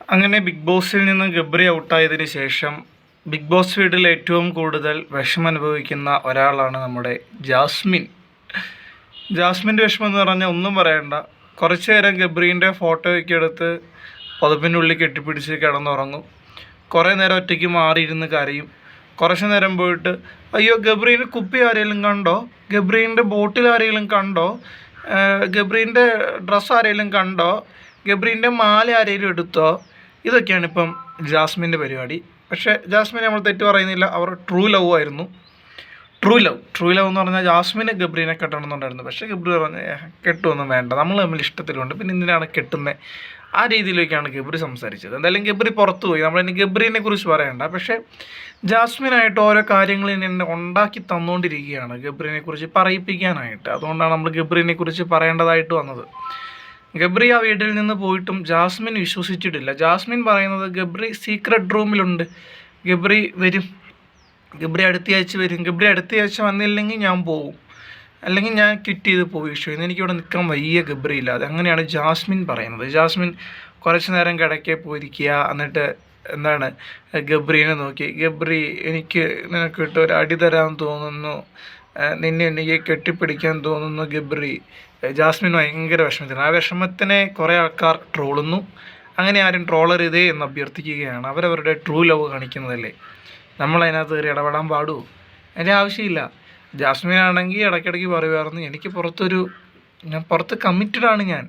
അങ്ങനെ ബിഗ് ബോസിൽ നിന്ന് ഗബ്രി ഔട്ടായതിനു ശേഷം ബിഗ് ബോസ് വീട്ടിൽ ഏറ്റവും കൂടുതൽ വിഷമം അനുഭവിക്കുന്ന ഒരാളാണ് നമ്മുടെ ജാസ്മിൻ. ജാസ്മിന്റെ വിഷമം എന്ന് പറഞ്ഞാൽ ഒന്നും പറയണ്ട. കുറച്ച് നേരം ഗബ്രീന്റെ ഫോട്ടോയൊക്കെ എടുത്ത് പുതപ്പിന്റെ ഉള്ളിൽ കെട്ടിപ്പിടിച്ച് കിടന്നുറങ്ങും. കുറേ നേരം ഒറ്റയ്ക്ക് മാറിയിരുന്ന് കരയും. കുറച്ച് നേരം പോയിട്ട് അയ്യോ ഗബ്രീന്റെ കുപ്പി ആരെങ്കിലും കണ്ടോ? ഗബ്രീന്റെ ബോട്ടിൽ ആരെങ്കിലും കണ്ടോ? ഗബ്രീന്റെ ഡ്രസ്സ് ആരെങ്കിലും കണ്ടോ? ഗബ്രീന്റെ മാല ആരെങ്കിലും എടുത്തോ? ഇതൊക്കെയാണ് ഇപ്പം ജാസ്മിന്റെ പരിപാടി. പക്ഷേ ജാസ്മിൻ നമ്മൾ തെറ്റ് പറയുന്നില്ല. അവർ ട്രൂ ലവ് ആയിരുന്നു. ട്രൂ ലവ് ട്രൂ ലവ് എന്ന് പറഞ്ഞാൽ ജാസ്മിനെ ഗബ്രീനെ കെട്ടണമെന്നുണ്ടായിരുന്നു. പക്ഷേ ഗബ്രി പറഞ്ഞ "ഏഹ്, കെട്ടുമൊന്നും വേണ്ട. നമ്മൾ തമ്മിൽ ഇഷ്ടത്തിലുണ്ട്. പിന്നെ എന്തിനാണ് കെട്ടുന്നത് ആ രീതിയിലേക്കാണ് ഗബ്രി സംസാരിച്ചത്. എന്തായാലും ഗബ്രി പുറത്തു പോയി. നമ്മളിനി ഗബ്രീനെ കുറിച്ച് പറയണ്ട. പക്ഷേ ജാസ്മിനായിട്ട് ഓരോ കാര്യങ്ങൾ എന്നെ ഉണ്ടാക്കി തന്നുകൊണ്ടിരിക്കുകയാണ് ഗബ്രീനെ കുറിച്ച് പറയിപ്പിക്കാനായിട്ട്. അതുകൊണ്ടാണ് നമ്മൾ ഗബ്രീനെ കുറിച്ച് പറയേണ്ടതായിട്ട് വന്നത്. ഗബ്രി ആ വീട്ടിൽ നിന്ന് പോയിട്ടും ജാസ്മിൻ വിശ്വസിച്ചിട്ടില്ല. ജാസ്മിൻ പറയുന്നത് ഗബ്രി സീക്രട്ട് റൂമിലുണ്ട് ഗബ്രി വരും. ഗബ്രി അടുത്തയാഴ്ച വരും. ഗബ്രി അടുത്തയാഴ്ച വന്നില്ലെങ്കിൽ ഞാൻ പോകും അല്ലെങ്കിൽ ഞാൻ ക്വിറ്റ് ചെയ്ത് പോയി വിഷു ഇന്ന് എനിക്കിവിടെ നിൽക്കാൻ വയ്യ ഗബ്രി ഇല്ലാതെ അങ്ങനെയാണ് ജാസ്മിൻ പറയുന്നത്. ജാസ്മിൻ കുറച്ച് നേരം കിടക്കെ പോയിരിക്കുക. എന്നിട്ട് എന്താണ് ഗബ്രീനെ നോക്കി. ഗബ്രി എനിക്ക് നിനക്ക് ഇട്ട് ഒരു അടി തരാൻ തോന്നുന്നു. നിന്നെ എനിക്ക് കെട്ടിപ്പിടിക്കാൻ തോന്നുന്നു ഗബ്രി. ജാസ്മിൻ ഭയങ്കര വിഷമത്തിലാണ്. ആ വിഷമത്തിനെ കുറേ ആൾക്കാർ ട്രോളുന്നു. അങ്ങനെ ആരും ട്രോളരുതേ എന്ന് അഭ്യർത്ഥിക്കുകയാണ്. അവരവരുടെ ട്രൂ ലവ് കാണിക്കുന്നതല്ലേ? നമ്മൾ അതിനകത്ത് കയറി ഇടപെടാൻ പാടുമോ അതിന്റെ ആവശ്യമില്ല. ജാസ്മിൻ ആണെങ്കിൽ ഇടയ്ക്കിടയ്ക്ക് പറയുമായിരുന്നു എനിക്ക് പുറത്തൊരു ഞാൻ പുറത്ത് കമ്മിറ്റഡ് ആണ് ഞാൻ.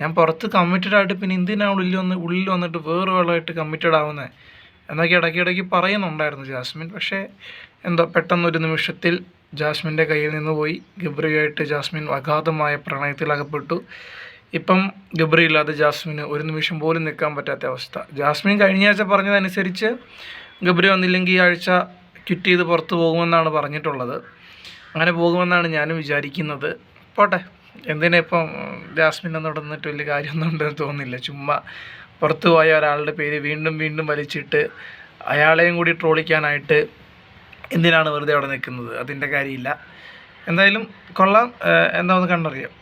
ഞാൻ പുറത്ത് കമ്മിറ്റഡ് ആയിട്ട് പിന്നെ എന്തിനാണ് ഉള്ളിൽ വന്ന് ഉള്ളിൽ വന്നിട്ട് വേറെ വേളായിട്ട് കമ്മിറ്റഡ് ആവുന്നത് എന്നൊക്കെ ഇടയ്ക്കിടയ്ക്ക് പറയുന്നുണ്ടായിരുന്നു ജാസ്മിൻ. പക്ഷേ എന്തോ പെട്ടെന്നൊരു നിമിഷത്തിൽ ജാസ്മിന്റെ കയ്യിൽ നിന്ന് പോയി. ഗബ്രിയായിട്ട് ജാസ്മിൻ അഗാധമായ പ്രണയത്തിൽ അകപ്പെട്ടു ഇപ്പം ഗബ്രി ഇല്ലാതെ ജാസ്മിന് ഒരു നിമിഷം പോലും നിൽക്കാൻ പറ്റാത്ത അവസ്ഥ. ജാസ്മിൻ കഴിഞ്ഞ ആഴ്ച പറഞ്ഞതനുസരിച്ച് ഗബ്രി വന്നില്ലെങ്കിൽ ഈ ആഴ്ച ക്വിറ്റ് ചെയ്ത് പുറത്ത് പോകുമെന്നാണ് പറഞ്ഞിട്ടുള്ളത്. അങ്ങനെ പോകുമെന്നാണ് ഞാനും വിചാരിക്കുന്നത്. പോട്ടെ എന്തിനാ ഇപ്പം ജാസ്മിൻ എന്ന് ഇവിടെ നിന്നിട്ട് വലിയ കാര്യമൊന്നും ഉണ്ടെന്ന് തോന്നുന്നില്ല. ചുമ്മാ പുറത്തു പോയ ഒരാളുടെ പേര് വീണ്ടും വീണ്ടും വലിച്ചിട്ട് അയാളെയും കൂടി ട്രോളിക്കാനായിട്ട് എന്തിനാണ് വെറുതെ അവിടെ നിൽക്കുന്നത്? അതിന്റെ കാര്യമില്ല. എന്തായാലും കൊള്ളാം. എന്താണെന്ന് കണ്ടറിയാം.